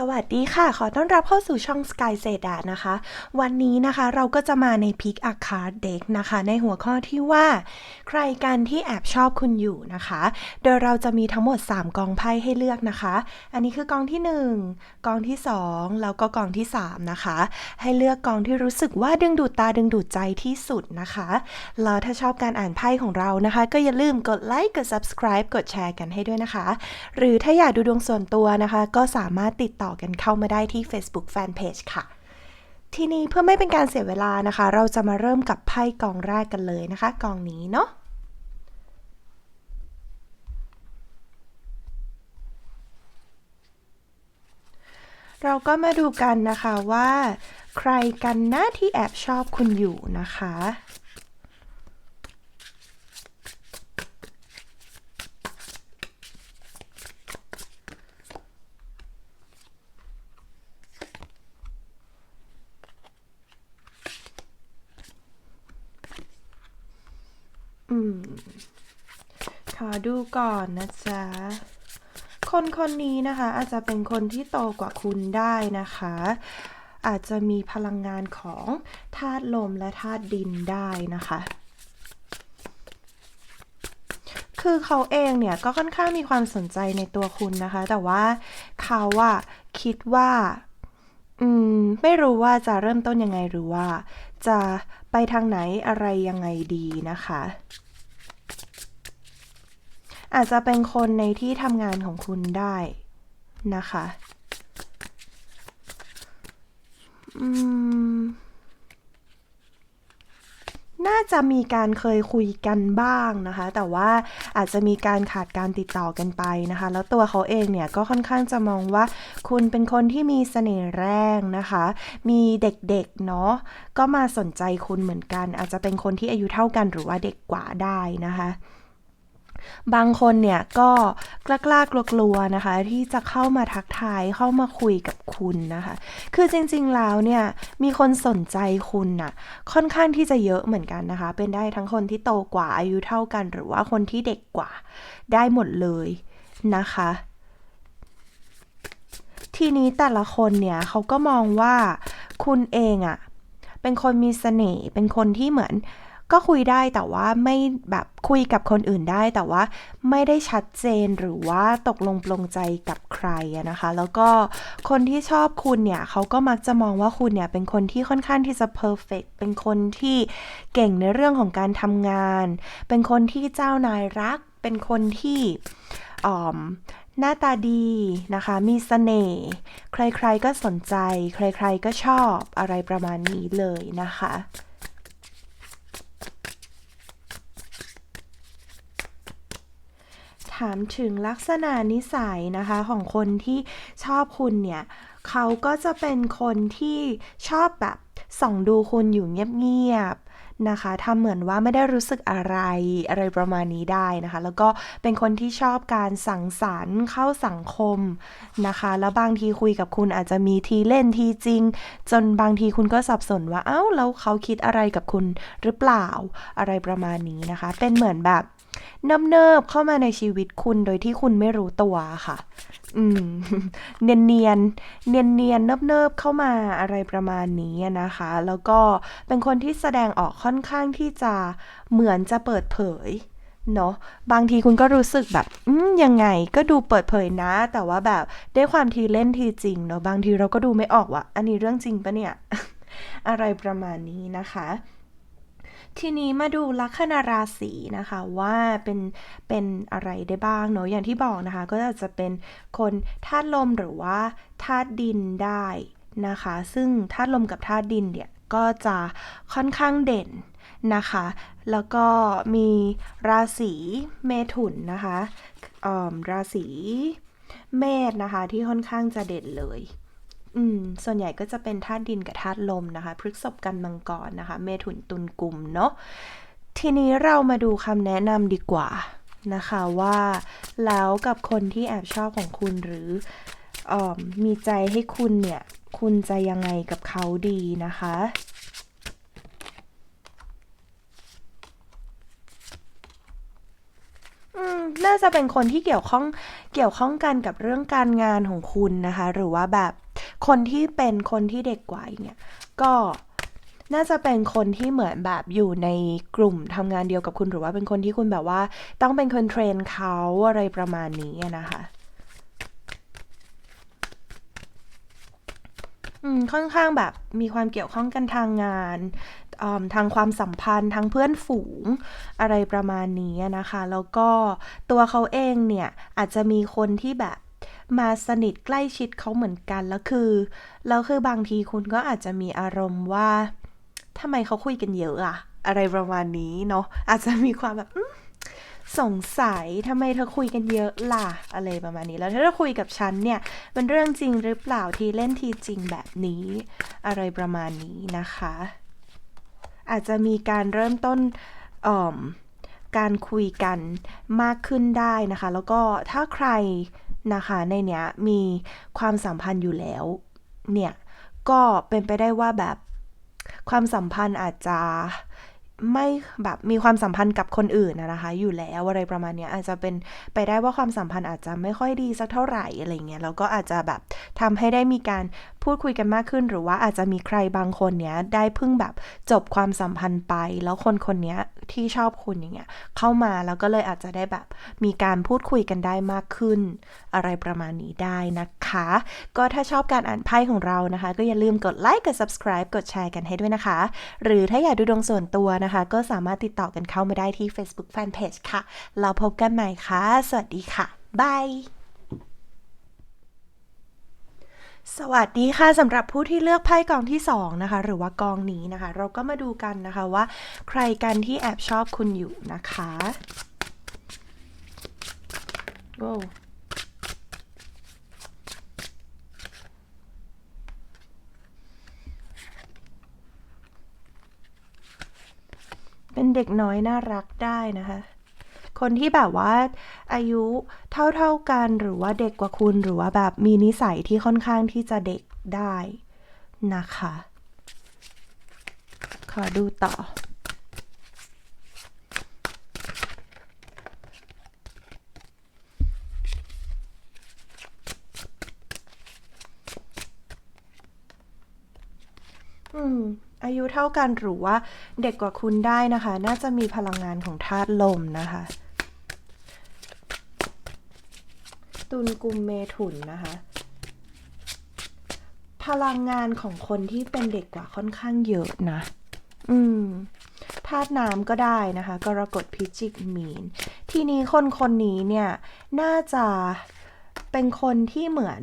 สวัสดีค่ะ ขอต้อนรับเข้าสู่ช่อง Sky s e d a นะคะ วันนี้นะคะเราก็จะมาใน Pick a Card Deck นะคะ ในหัวข้อที่ว่า ใครกันที่แอบชอบคุณอยู่นะคะ โดยเราจะมีทั้งหมด 3 กองไพ่ให้เลือกนะคะ อันนี้คือกองที่ 1 กองที่ 2 แล้วก็กองที่ 3 นะคะ ให้เลือกกองที่รู้สึกว่าดึงดูดตาดึงดูดใจที่สุดนะคะแล้วถ้าชอบการอ่านไพ่ของเรานะคะ ก็อย่าลืมกดไลค์กด subscribe กดแชร์กันให้ด้วยนะคะ หรือถ้าอยากดูดวงส่วนตัวนะคะ ก็สามารถติดต่อกันเข้ามาได้ที่ Facebook Fanpage ค่ะ ทีนี้เพื่อไม่เป็นการเสียเวลานะคะ เราจะมาเริ่มกับไพ่กองแรกกันเลยนะคะกองนี้เนาะเราก็มาดูกันนะคะว่า ใครกันนะที่แอบชอบคุณอยู่นะคะ อืม ขอดูก่อนนะจ๊ะ คนคนนี้นะคะ อาจจะเป็นคนที่โตกว่าคุณได้นะคะ อาจจะมีพลังงานของธาตุลมและธาตุดินได้นะคะ คือเขาเองเนี่ยก็ค่อนข้างมีความสนใจในตัวคุณนะคะ แต่ว่าเขาอะคิดว่า อืม ไม่รู้ว่าจะเริ่มต้นยังไงหรือว่า จะไปทางไหนอะไรยังไงดีนะคะ อาจจะเป็นคนในที่ทำงานของคุณได้นะคะ อืม น่าจะมีการเคยคุยกันบ้างนะคะ แต่ว่าอาจจะมีการขาดการติดต่อกันไปนะคะ แล้วตัวเขาเองเนี่ยก็ค่อนข้างจะมองว่า คุณเป็นคนที่มีเสน่ห์แรงนะคะ มีเด็กๆเนาะก็มาสนใจคุณเหมือนกัน อาจจะเป็นคนที่อายุเท่ากันหรือว่าเด็กกว่าได้นะคะ บางคนเนี่ยก็กล้ากๆกลัวๆนะคะ ที่จะเข้ามาทักทายเข้ามาคุยกับคุณนะคะ คือจริงๆแล้วเนี่ยมีคนสนใจคุณน่ะค่อนข้างที่จะเยอะเหมือนกันนะคะ เป็นได้ทั้งคนที่โตกว่าอายุเท่ากัน หรือว่าคนที่เด็กกว่าได้หมดเลยนะคะ ทีนี้แต่ละคนเนี่ยเขาก็มองว่าคุณเองอะเป็นคนมีเสน่ห์เป็นคนที่เหมือน ก็คุยได้แต่ว่าไม่แบบคุยกับคนอื่นได้ แต่ว่าไม่ได้ชัดเจนหรือว่าตกลงปลงใจกับใครอะนะคะ แล้วก็คนที่ชอบคุณเนี่ยเขาก็มักจะมองว่าคุณเนี่ยเป็นคนที่ค่อนข้างที่จะเพอร์เฟกเป็นคนที่เก่งในเรื่องของการทำงาน เป็นคนที่เจ้านายรัก เป็นคนที่อ่อมหน้าตาดีนะคะ มีเสน่ห์ ใครๆก็สนใจ ใครๆก็ชอบอะไรประมาณนี้เลยนะคะ ถามถึงลักษณะนิสัยนะคะของคนที่ชอบคุณเนี่ยเขาก็จะเป็นคนที่ชอบแบบส่องดูคุณอยู่เงียบๆนะคะทำเหมือนว่าไม่ได้รู้สึกอะไรอะไรประมาณนี้ได้นะคะ แล้วก็เป็นคนที่ชอบการสังสรรค์เข้าสังคมนะคะ แล้วบางทีคุยกับคุณอาจจะมีทีเล่นทีจริง จนบางทีคุณก็สับสนว่าเอ้าแล้วเขาคิดอะไรกับคุณหรือเปล่าอะไรประมาณนี้นะคะ เป็นเหมือนแบบ เนิบๆเข้ามาในชีวิตคุณโดยที่คุณไม่รู้ตัวค่ะ อืม เนียนเนียนเนียนเนียนๆเนิบๆเข้ามาอะไรประมาณนี้นะคะ แล้วก็เป็นคนที่แสดงออกค่อนข้างที่จะเหมือนจะเปิดเผยเนาะบางทีคุณก็รู้สึกแบบยังไงก็ดูเปิดเผยนะ แต่ว่าแบบด้วยความทีเล่นทีจริงเนาะบางทีเราก็ดูไม่ออกว่า อันนี้เรื่องจริงปะเนี่ย อะไรประมาณนี้นะคะ ทีนี้มาดูลัคนาราศีนะคะว่าเป็นเป็นอะไรได้บ้างเนาะอย่างที่บอกนะคะ ก็อาจจะเป็นคนธาตุลมหรือว่าธาตุดินได้นะคะ ซึ่งธาตุลมกับธาตุดินเนี่ยก็จะค่อนข้างเด่นนะคะ แล้วก็มีราศีเมถุนนะคะออราศีเมษนะคะที่ค่อนข้างจะเด่นเลย อืม ส่วนใหญ่ก็จะเป็นธาตุดินกับธาตุลมนะคะ พฤษภกันมังกรนะคะ เมถุนตุลกุมเนาะ ทีนี้เรามาดูคำแนะนำดีกว่านะคะว่าแล้วกับคนที่แอบชอบของคุณหรือออมีใจให้คุณเนี่ย คุณจะยังไงกับเขาดีนะคะอืมน่าจะเป็นคนที่เกี่ยวข้องเกี่ยวข้องกันกับเรื่องการงานของคุณนะคะ หรือว่าแบบ คนที่เป็นคนที่เด็กกว่าเนี่ยก็น่าจะเป็นคนที่เหมือนแบบอยู่ในกลุ่มทำงานเดียวกับคุณหรือว่าเป็นคนที่คุณแบบว่า ต้องเป็นคนเทรนเขาอะไรประมาณนี้นะคะอืมค่อนข้างแบบมีความเกี่ยวข้องกันทางงานทางความสัมพันธ์ทางเพื่อนฝูงอะไรประมาณนี้นะคะ แล้วก็ตัวเขาเองเนี่ยอาจจะมีคนที่แบบ มาสนิทใกล้ชิดเขาเหมือนกันแล้วคือแล้วคือบางทีคุณก็อาจจะมีอารมณ์ว่าทำไมเขาคุยกันเยอะอะอะไรประมาณนี้เนาะอาจจะมีความแบบสงสัยทำไมเธอคุยกันเยอะล่ะ อะไรประมาณนี้แล้วถ้าเธอคุยกับฉันเนี่ยเป็นเรื่องจริงหรือเปล่าที่เล่นทีจริงแบบนี้ อะไรประมาณนี้นะคะ อาจจะมีการเริ่มต้นการคุยกันมากขึ้นได้นะคะ แล้วก็ถ้าใคร นะคะ ในเนี้ยมีความสัมพันธ์อยู่แล้ว เนี่ย ก็เป็นไปได้ว่าแบบความสัมพันธ์อาจจะไม่แบบมีความสัมพันธ์กับคนอื่นนะคะ อยู่แล้วอะไรประมาณนี้อาจจะเป็นไปได้ว่าความสัมพันธ์อาจจะไม่ค่อยดีสักเท่าไหร่อะไรเงี้ยแล้วก็อาจจะแบบทำให้ได้มีการพูดคุยกันมากขึ้น หรือว่าอาจจะมีใครบางคนเนี้ยได้เพิ่งแบบจบความสัมพันธ์ไป แล้วคนคนนี้ ที่ชอบคุณอย่างเงี้ยเข้ามาแล้วก็เลยอาจจะได้แบบมีการพูดคุยกันได้มากขึ้น อะไรประมาณนี้ได้นะคะ ก็ถ้าชอบการอ่านไพ่ของเรานะคะ ก็อย่าลืมกดไลค์กด subscribe กดแชร์กันให้ด้วยนะคะ หรือถ้าอยากดูดวงส่วนตัวนะคะ ก็สามารถติดต่อกันเข้ามาได้ที่ Facebook Fanpage ค่ะ เราพบกันใหม่ค่ะ สวัสดีค่ะบาย สวัสดีค่ะสำหรับผู้ที่เลือกไพ่กองที่2นะคะหรือว่ากองนี้นะคะ เราก็มาดูกันนะคะว่า ใครกันที่แอบชอบคุณอยู่นะคะโอ้เป็นเด็กน้อยน่ารักได้นะคะ คนที่แบบว่าอายุเท่าๆกันหรือว่าเด็กกว่าคุณหรือว่าแบบมีนิสัยที่ค่อนข้างที่จะเด็กได้นะคะ ขอดูต่ออืมอายุเท่ากันหรือว่าเด็กกว่าคุณได้นะคะ น่าจะมีพลังงานของธาตุลมนะคะ ตุลกุมเมถุนนะคะ พลังงานของคนที่เป็นเด็กกว่าค่อนข้างเยอะนะ อืมธาตุน้ำก็ได้นะคะ กรกฎพิจิกมีน ทีนี้คนคนนี้เนี่ย น่าจะเป็นคนที่เหมือน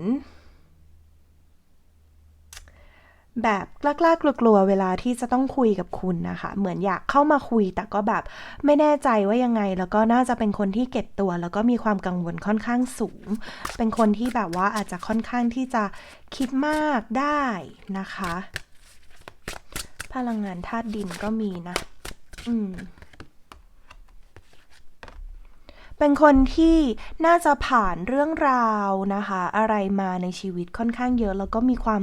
แบบกล้ากลัวๆเวลาที่จะต้องคุยกับคุณนะคะ เหมือนอยากเข้ามาคุย แต่ก็แบบไม่แน่ใจว่ายังไง แล้วก็น่าจะเป็นคนที่เก็บตัว แล้วก็มีความกังวลค่อนข้างสูง เป็นคนที่แบบว่าอาจจะค่อนข้างที่จะคิดมากได้นะคะ พลังงานธาตุดินก็มีนะ อืม เป็นคนที่น่าจะผ่านเรื่องราวนะคะ อะไรมาในชีวิตค่อนข้างเยอะ แล้วก็มีความ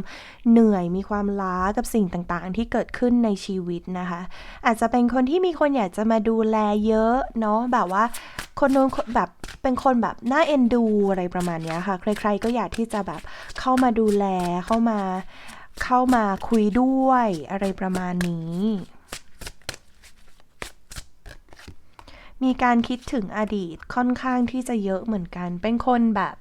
เหนื่อยมีความล้ากับสิ่งต่างๆ ที่เกิดขึ้นในชีวิตนะคะ อาจจะเป็นคนที่มีคนอยากจะมาดูแลเยอะเนาะแบบว่าคนนู้นแบบเป็นคนแบบน่าเอ็นดูอะไรประมาณนี้ค่ะ ใคร ๆ ก็อยากที่จะแบบเข้ามาดูแลเข้ามาเข้ามาคุยด้วยอะไรประมาณนี้ มีการคิดถึงอดีตค่อนข้างที่จะเยอะเหมือนกัน เป็นคนแบบ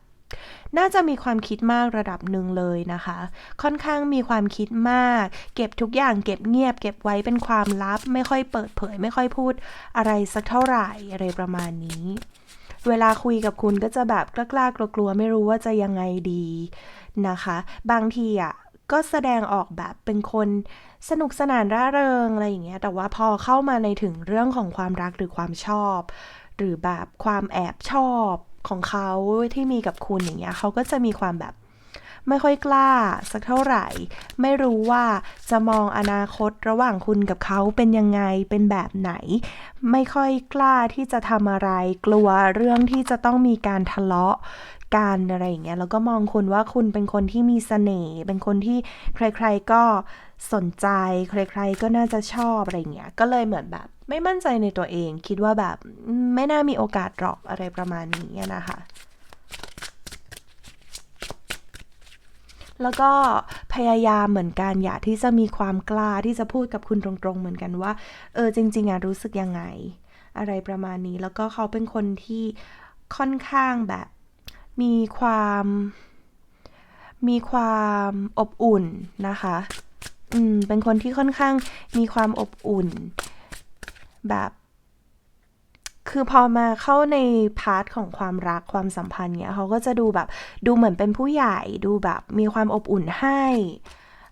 น่าจะมีความคิดมากระดับหนึ่งเลยนะคะ ค่อนข้างมีความคิดมาก เก็บทุกอย่างเก็บเงียบ เก็บไว้เป็นความลับ ไม่ค่อยเปิดเผย ไม่ค่อยพูดอะไรสักเท่าไหร่อะไรประมาณนี้ เวลาคุยกับคุณก็จะแบบกล้ากลัวๆไม่รู้ว่าจะยังไงดีนะคะ บางทีอะก็แสดงออกแบบเป็นคน สนุกสนานร่าเริงอะไรอย่างเงี้ย แต่ว่าพอเข้ามาในถึงเรื่องของความรักหรือความชอบ หรือแบบความแอบชอบของเขาที่มีกับคุณอย่างเงี้ยเขาก็จะมีความแบบไม่ค่อยกล้าสักเท่าไหร่ ไม่รู้ว่าจะมองอนาคตระหว่างคุณกับเขาเป็นยังไงเป็นแบบไหน ไม่ค่อยกล้าที่จะทำอะไร กลัวเรื่องที่จะต้องมีการทะเลาะกันอะไรอย่างเงี้ยแล้วก็มองคุณว่าคุณเป็นคนที่มีเสน่ห์เป็นคนที่ใคร ๆก็ สนใจใครๆก็น่าจะชอบอะไรเงี้ย ก็เลยเหมือนแบบไม่มั่นใจในตัวเอง คิดว่าแบบไม่น่ามีโอกาสหรอกอะไรประมาณนี้นะคะแล้วก็พยายามเหมือนกันอยากที่จะมีความกล้าที่จะพูดกับคุณตรงๆ เหมือนกันว่า เออจริง ๆอะรู้สึกยังไง อะไรประมาณนี้ แล้วก็เขาเป็นคนที่ค่อนข้างแบบ มีความ มีความอบอุ่นนะคะ อืม เป็นคนที่ค่อนข้างมีความอบอุ่น แบบ คือพอมาเข้าในพาร์ทของความรักความสัมพันธ์เนี้ยเขาก็จะดูแบบ ดูเหมือนเป็นผู้ใหญ่ ดูแบบมีความอบอุ่นให้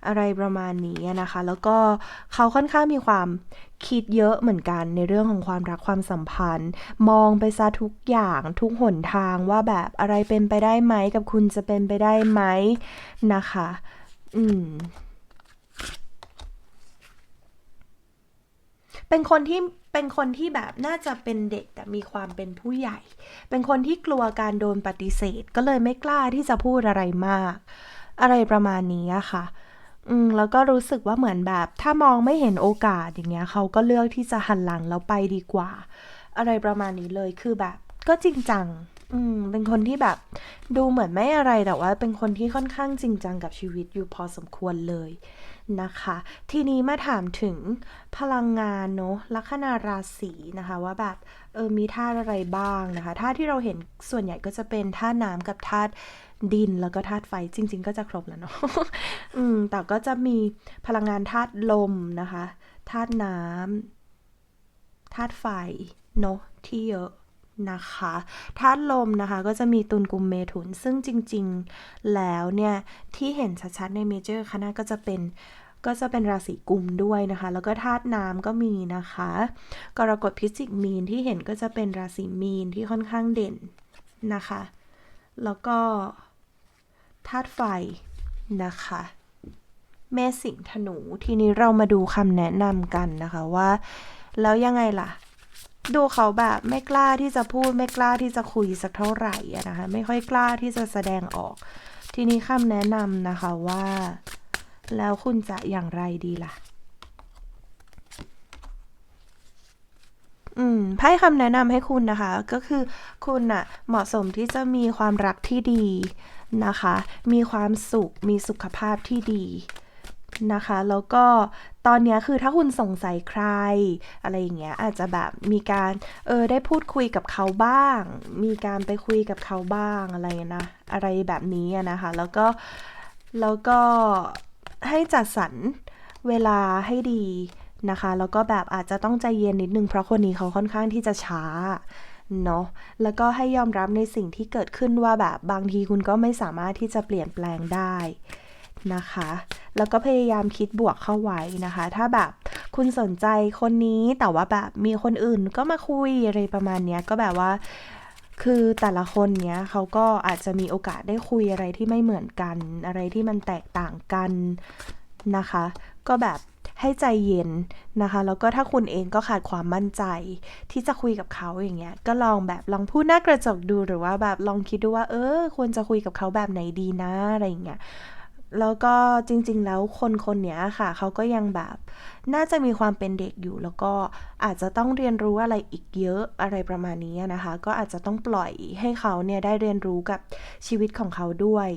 อะไรประมาณนี้นะคะ แล้วก็เขาค่อนข้างมีความคิดเยอะเหมือนกันในเรื่องของความรักความสัมพันธ์ มองไปซะทุกอย่างทุกหนทางว่าแบบอะไรเป็นไปได้ไหมกับคุณจะเป็นไปได้ไหมนะคะ อืม เป็นคนที่เป็นคนที่แบบน่าจะเป็นเด็กแต่มีความเป็นผู้ใหญ่ เป็นคนที่กลัวการโดนปฏิเสธ ก็เลยไม่กล้าที่จะพูดอะไรมาก อะไรประมาณนี้ค่ะอืมแล้วก็รู้สึกว่าเหมือนแบบถ้ามองไม่เห็นโอกาสอย่างเงี้ยเขาก็เลือกที่จะหันหลังแล้วไปดีกว่า อะไรประมาณนี้เลยคือแบบ ก็จริงจังอืมเป็นคนที่แบบดูเหมือนไม่อะไรแต่ว่าเป็นคนที่ค่อนข้างจริงจังกับชีวิตอยู่พอสมควรเลย นะคะ ทีนี้มาถามถึงพลังงานเนอะลัคนาราศีนะคะว่าแบบเออมีธาตุอะไรบ้างนะคะธาตุที่เราเห็นส่วนใหญ่ก็จะเป็นธาตุน้ำกับธาตุดินแล้วก็ธาตุไฟจริง ๆ ก็จะครบแล้วเนาะอืมแต่ก็จะมีพลังงานธาตุลมนะคะธาตุน้ำธาตุไฟเนาะที่เยอะ นะคะธาตุลมนะคะก็จะมีตุลกุมเมถุน ซึ่งจริงๆแล้วเนี่ย ที่เห็นชัดๆในเมเจอร์คณะก็จะเป็นก็จะเป็นราศีกุมด้วยนะคะ แล้วก็ธาตุน้ำก็มีนะคะ กรกฎพิจิกมีนที่เห็นก็จะเป็นราศีมีนที่ค่อนข้างเด่นนะคะ แล้วก็ธาตุไฟนะคะเมสิงห์ธนูทีนี้เรามาดูคำแนะนำกันนะคะว่า แล้วยังไงล่ะ ดูเขาแบบไม่กล้าที่จะพูดไม่กล้าที่จะคุยสักเท่าไหร่นะคะ ไม่ค่อยกล้าที่จะแสดงออก ทีนี้คำแนะนำนะคะว่า แล้วคุณจะอย่างไรดีล่ะ อืมไพ่คำแนะนำให้คุณนะคะ ก็คือคุณน่ะเหมาะสมที่จะมีความรักที่ดีนะคะ มีความสุข มีสุขภาพที่ดี นะคะ แล้วก็ตอนนี้คือถ้าคุณสงสัยใคร อะไรอย่างเงี้ยอาจจะแบบมีการเออได้พูดคุยกับเขาบ้าง มีการไปคุยกับเขาบ้างอะไรนะอะไรแบบนี้นะคะ แล้วก็แล้วก็ให้จัดสรรเวลาให้ดีนะคะ แล้วก็แบบอาจจะต้องใจเย็นนิดนึงเพราะคนนี้เขาค่อนข้างที่จะช้าเนาะแล้วก็ให้ยอมรับในสิ่งที่เกิดขึ้นว่าแบบบางทีคุณก็ไม่สามารถที่จะเปลี่ยนแปลงได้ นะคะ แล้วก็พยายามคิดบวกเข้าไว้นะคะ ถ้าแบบคุณสนใจคนนี้แต่ว่าแบบมีคนอื่นก็มาคุยอะไรประมาณเนี้ยก็แบบว่าคือแต่ละคนเนี้ยเขาก็อาจจะมีโอกาสได้คุยอะไรที่ไม่เหมือนกัน อะไรที่มันแตกต่างกันนะคะ ก็แบบให้ใจเย็นนะคะ แล้วก็ถ้าคุณเองก็ขาดความมั่นใจ ที่จะคุยกับเขาอย่างเงี้ย ก็ลองแบบลองพูดหน้ากระจกดูหรือว่าแบบลองคิดดูว่า เออ ควรจะคุยกับเขาแบบไหนดีนะอะไรอย่างเงี้ย แล้วก็จริง ๆ แล้วคนคนนี้ค่ะ เขาก็ยังแบบ น่าจะมีความเป็นเด็กอยู่ แล้วก็อาจจะต้องเรียนรู้อะไรอีกเยอะอะไรประมาณนี้นะคะ ก็อาจจะต้องปล่อยให้เขาเนี่ยได้เรียนรู้กับชีวิตของเขาด้วย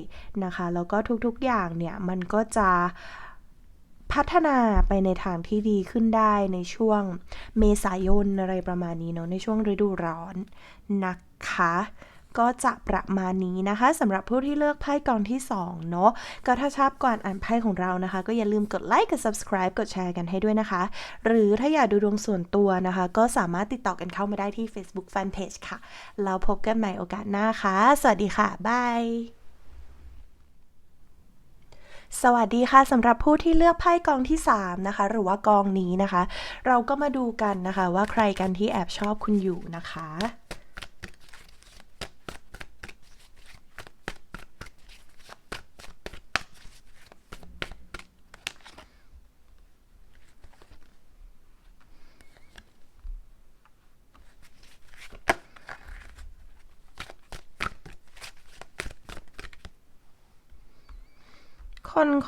นะคะ แล้วก็ทุกๆอย่างเนี่ยมันก็จะพัฒนาไปในทางที่ดีขึ้นได้ในช่วงเมษายนอะไรประมาณนี้เนาะในช่วงฤดูร้อนนะคะ ก็จะประมาณนี้นะคะสำหรับผู้ที่เลือกไพ่กองที่2เนาะก็ถ้าชอบก่อนอ่านไพ่ของเรานะคะ ก็อย่าลืมกดไลค์กด subscribe กดแชร์กันให้ด้วยนะคะ หรือถ้าอยากดูดวงส่วนตัวนะคะ ก็สามารถติดต่อกันเข้ามาได้ที่ Facebook Fanpage ค่ะ แล้วพบกันใหม่โอกาสหน้าค่ะ สวัสดีค่ะบายสวัสดีค่ะสำหรับผู้ที่เลือกไพ่กองที่ 3 นะคะ หรือว่ากองนี้นะคะ เราก็มาดูกันนะคะ ว่าใครกันที่แอบชอบคุณอยู่นะคะ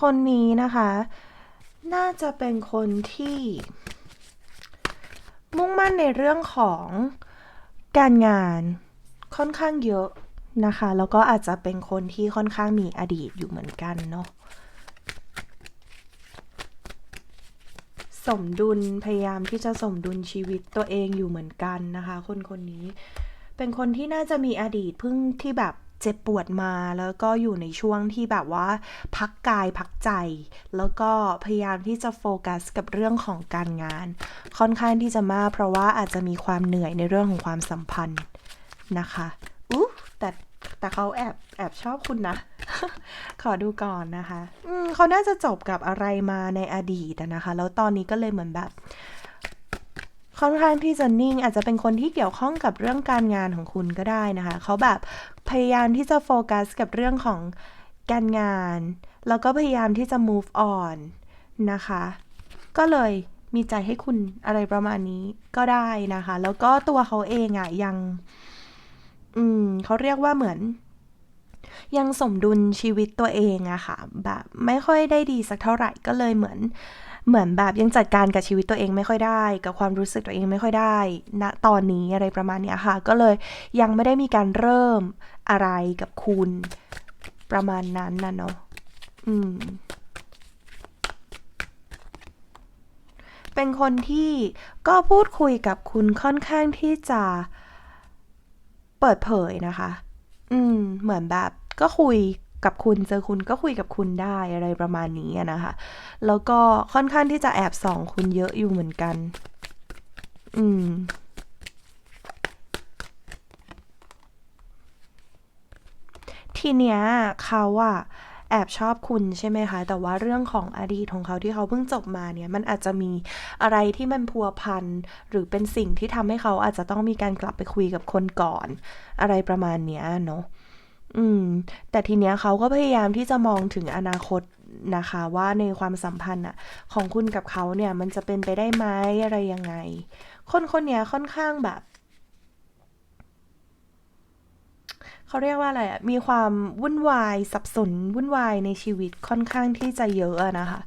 คนนนี้นะคะ น่าจะเป็นคนที่ มุ่งมั่นในเรื่องของการงานค่อนข้างเยอะนะคะ แล้วก็อาจจะเป็นคนที่ค่อนข้างมีอดีตอยู่เหมือนกันเนาะสมดุลพยายามที่จะสมดุลชีวิตตัวเองอยู่เหมือนกันนะคะ คนคนนี้เป็นคนที่น่าจะมีอดีตเพิ่งที่แบบ เจ็บปวดมา แล้วก็อยู่ในช่วงที่แบบว่า พักกายพักใจ แล้วก็พยายามที่จะโฟกัสกับเรื่องของการงาน ค่อนข้างที่จะมาก เพราะว่าอาจจะมีความเหนื่อยในเรื่องของความสัมพันธ์นะคะอู้แต่แต่เขาแอบแอบชอบคุณนะ ขอดูก่อนนะคะ อืมเขาน่าจะจบกับอะไรมาในอดีตนะคะ แล้วตอนนี้ก็เลยเหมือนแบบ ค่อนข้างที่จะนิ่ง อาจจะเป็นคนที่เกี่ยวข้องกับเรื่องการงานของคุณก็ได้นะคะ เขาแบบพยายามที่จะโฟกัสกับเรื่องของการงาน แล้วก็พยายามที่จะ move on นะคะ ก็เลยมีใจให้คุณอะไรประมาณนี้ก็ได้นะคะ แล้วก็ตัวเขาเองอะยัง อืมเขาเรียกว่าเหมือน ยังสมดุลชีวิตตัวเองอะค่ะ แบบไม่ค่อยได้ดีสักเท่าไหร่ก็เลยเหมือน เหมือนแบบยังจัดการกับชีวิตตัวเองไม่ค่อยได้ กับความรู้สึกตัวเองไม่ค่อยได้ณตอนนี้อะไรประมาณเนี้ยค่ะ ก็เลยยังไม่ได้มีการเริ่มอะไรกับคุณประมาณนั้นนะเนาะอืมเป็นคนที่ก็พูดคุยกับคุณค่อนข้างที่จะเปิดเผยนะคะ อืม เหมือนแบบก็คุย กับคุณเจอคุณก็คุยกับคุณได้อะไรประมาณนี้นะคะ แล้วก็ค่อนข้างที่จะแอบส่องคุณเยอะอยู่เหมือนกัน อืมทีเนี้ยเขาอะแอบชอบคุณใช่ไหมคะ แต่ว่าเรื่องของอดีตของเขาที่เขาเพิ่งจบมาเนี่ย มันอาจจะมีอะไรที่มันพัวพันหรือเป็นสิ่งที่ทำให้เขาอาจจะต้องมีการกลับไปคุยกับคนก่อน อะไรประมาณเนี้ยเนาะ อืม แต่ทีเนี้ยเขาก็พยายามที่จะมองถึงอนาคตนะคะ ว่าในความสัมพันธ์อะของคุณกับเขาเนี่ย มันจะเป็นไปได้ไหมอะไรยังไง คนคนเนี้ยค่อนข้างแบบเขาเรียกว่าอะไรอะมีความวุ่นวายสับสนวุ่นวายในชีวิตค่อนข้างที่จะเยอะอะนะคะ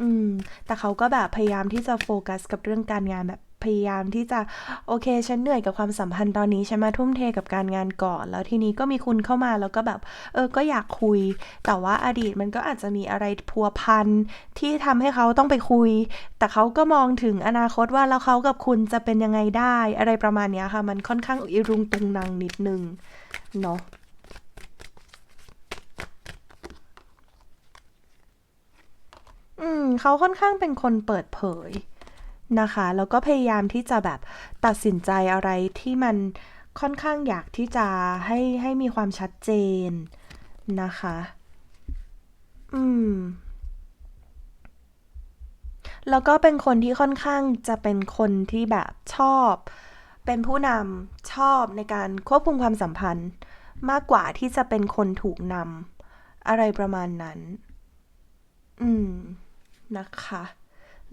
อืม แต่เขาก็แบบพยายามที่จะโฟกัสกับเรื่องการงานแบบ พยายามที่จะโอเค ฉันเหนื่อยกับความสัมพันธ์ตอนนี้ ฉันมาทุ่มเทกับการงานก่อน แล้วทีนี้ก็มีคุณเข้ามาแล้วก็แบบเออก็อยากคุย แต่ว่าอดีตมันก็อาจจะมีอะไรพัวพันที่ทำให้เขาต้องไปคุย แต่เขาก็มองถึงอนาคตว่าแล้วเขากับคุณจะเป็นยังไงได้ อะไรประมาณนี้ค่ะ มันค่อนข้างอิรุงตุงนางนิดนึงเนาะอืมเขาค่อนข้างเป็นคนเปิดเผย นะคะ แล้วก็พยายามที่จะแบบตัดสินใจอะไรที่มันค่อนข้างอยากที่จะให้ให้มีความชัดเจนนะคะ อืม แล้วก็เป็นคนที่ค่อนข้างจะเป็นคนที่แบบชอบ เป็นผู้นำชอบในการควบคุมความสัมพันธ์ มากกว่าที่จะเป็นคนถูกนำอะไรประมาณนั้น อืม นะคะ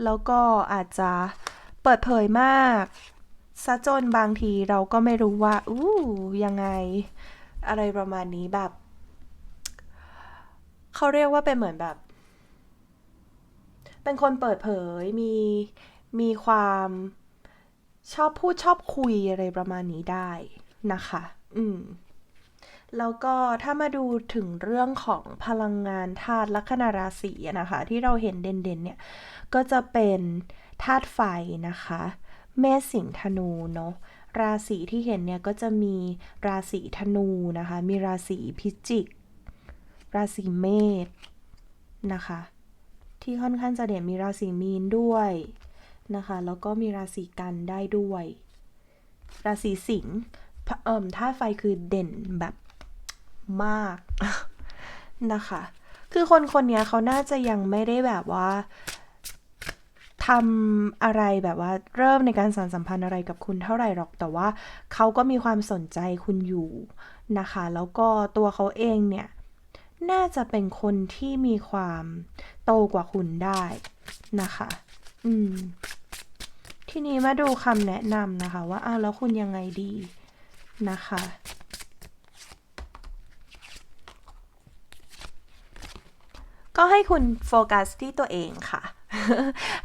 แล้วก็อาจจะเปิดเผยมากซะจนบางทีเราก็ไม่รู้ว่า อู้ยังไง อะไรประมาณนี้แบบ เขาเรียกว่าเป็นเหมือนแบบ เป็นคนเปิดเผยมีมีความชอบพูดชอบคุยอะไรประมาณนี้ได้นะคะ อืม แล้วก็ถ้ามาดูถึงเรื่องของพลังงานธาตุลัคนาราศีนะคะ ที่เราเห็นเด่นๆเนี่ย ก็จะเป็นธาตุไฟนะคะ เมษสิงห์ธนูเนาะราศีที่เห็นเนี่ยก็จะมีราศีธนูนะคะ มีราศีพิจิก ราศีเมษนะคะ ที่ค่อนข้างจะเด่นมีราศีมีนด้วยนะคะ แล้วก็มีราศีกันได้ด้วย ราศีสิงห์เอ่มธาตุไฟคือเด่นแบบ มากนะคะ คือคนคนนี้เขาน่าจะยังไม่ได้แบบว่าทำอะไรแบบว่าเริ่มในการสานสัมพันธ์อะไรกับคุณเท่าไหร่หรอก แต่ว่าเขาก็มีความสนใจคุณอยู่นะคะ แล้วก็ตัวเขาเองเนี่ย น่าจะเป็นคนที่มีความโตกว่าคุณได้นะคะ อืม ทีนี้มาดูคำแนะนำนะคะ ว่าอ้าวแล้วคุณยังไงดีนะคะ ก็ให้คุณโฟกัสที่ตัวเองค่ะ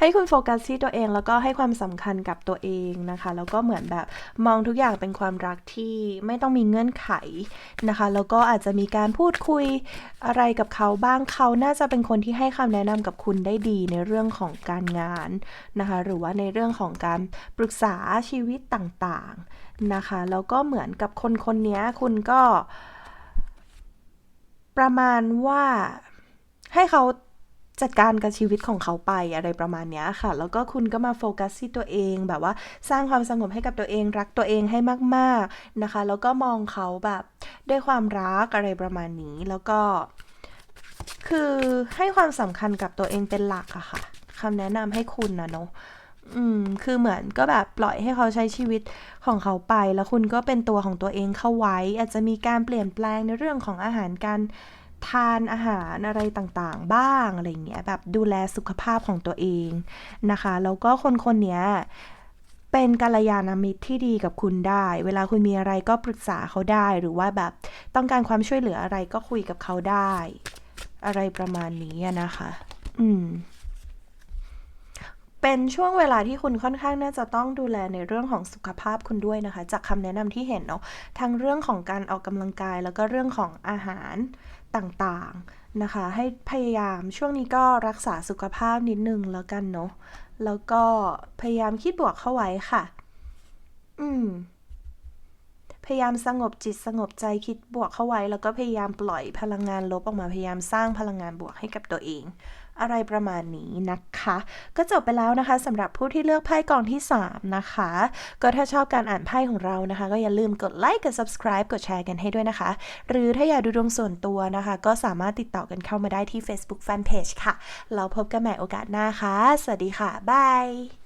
ให้คุณโฟกัสที่ตัวเองแล้วก็ให้ความสำคัญกับตัวเองนะคะ แล้วก็เหมือนแบบมองทุกอย่างเป็นความรักที่ไม่ต้องมีเงื่อนไขนะคะ แล้วก็อาจจะมีการพูดคุยอะไรกับเขาบ้างเขาน่าจะเป็นคนที่ให้คำแนะนำกับคุณได้ดีในเรื่องของการงานนะคะ หรือว่าในเรื่องของการปรึกษาชีวิตต่างๆนะคะ แล้วก็เหมือนกับคนคนนี้คุณก็ประมาณว่า ให้เขาจัดการกับชีวิตของเขาไปอะไรประมาณนี้ค่ะ แล้วก็คุณก็มาโฟกัสที่ตัวเองแบบว่าสร้างความสงบให้กับตัวเองรักตัวเองให้มาก ๆนะคะ แล้วก็มองเขาแบบด้วยความรักอะไรประมาณนี้ แล้วก็ คือให้ความสำคัญกับตัวเองเป็นหลักอะค่ะคำแนะนำให้คุณนะเนาะอืม คือเหมือนก็แบบปล่อยให้เขาใช้ชีวิตของเขาไป แล้วคุณก็เป็นตัวของตัวเองเข้าไว้ อาจจะมีการเปลี่ยนแปลงในเรื่องของอาหารการ ทานอาหารอะไรต่างๆ บ้างอะไรเงี้ยแบบดูแลสุขภาพของตัวเองนะคะ แล้วก็คนคนนี้เป็นกัลยาณมิตรที่ดีกับคุณได้ เวลาคุณมีอะไรก็ปรึกษาเขาได้ หรือว่าแบบต้องการความช่วยเหลืออะไรก็คุยกับเขาได้ อะไรประมาณนี้นะคะ อืม เป็นช่วงเวลาที่คุณค่อนข้างน่าจะต้องดูแลในเรื่องของสุขภาพคุณด้วยนะคะ จากคำแนะนำที่เห็นเนาะ ทั้งเรื่องของการออกกำลังกายแล้วก็เรื่องของอาหาร ต่างๆนะคะ ให้พยายามช่วงนี้ก็รักษาสุขภาพนิดนึงแล้วกันเนาะแล้วก็พยายามคิดบวกเข้าไว้ค่ะ อืม พยายามสงบจิตสงบใจคิดบวกเข้าไว้ แล้วก็พยายามปล่อยพลังงานลบออกมาพยายามสร้างพลังงานบวกให้กับตัวเอง อะไรประมาณนี้นะคะ ก็จบไปแล้วนะคะสำหรับผู้ที่เลือกไพ่กองที่ 3 นะคะ ก็ถ้าชอบการอ่านไพ่ของเรานะคะ ก็อย่าลืมกดไลค์กด subscribe กดแชร์กันให้ด้วยนะคะ หรือถ้าอยากดูดวงส่วนตัวนะคะ ก็สามารถติดต่อกันเข้ามาได้ที่ Facebook Fanpage ค่ะ เราพบกันใหม่โอกาสหน้าค่ะ สวัสดีค่ะ บาย